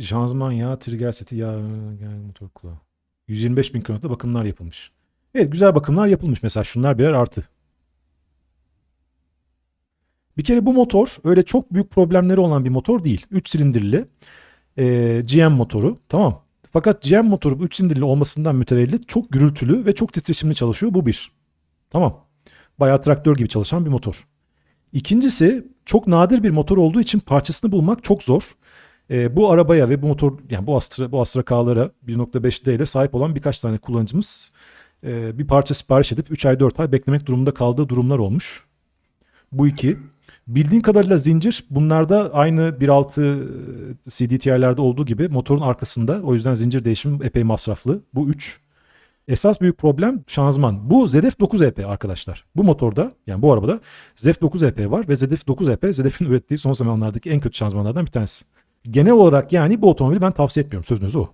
Şanzıman yağı, trigger seti, yağ, yani motor kulağı. 125 bin kilometre bakımlar yapılmış. Evet güzel bakımlar yapılmış. Mesela şunlar birer artı. Bir kere bu motor öyle çok büyük problemleri olan bir motor değil. 3 silindirli eee, GM motoru tamam. Fakat GM motoru bu 3 silindirli olmasından mütevellit çok gürültülü ve çok titreşimli çalışıyor. Bu bir. Tamam. Bayağı traktör gibi çalışan bir motor. İkincisi çok nadir bir motor olduğu için parçasını bulmak çok zor. Ee, bu arabaya ve bu motor yani bu Astra bu Astra K'lara 1.5D ile sahip olan birkaç tane kullanıcımız e, bir parça sipariş edip 3 ay 4 ay beklemek durumunda kaldığı durumlar olmuş. Bu iki. Bildiğin kadarıyla zincir bunlarda aynı 1.6 CDTR'lerde olduğu gibi motorun arkasında. O yüzden zincir değişimi epey masraflı. Bu 3. Esas büyük problem şanzıman. Bu ZF 9EP arkadaşlar. Bu motorda yani bu arabada ZF 9EP var ve ZF 9EP ZF'in ürettiği son zamanlardaki en kötü şanzımanlardan bir tanesi. Genel olarak yani bu otomobili ben tavsiye etmiyorum. Sözünüz o.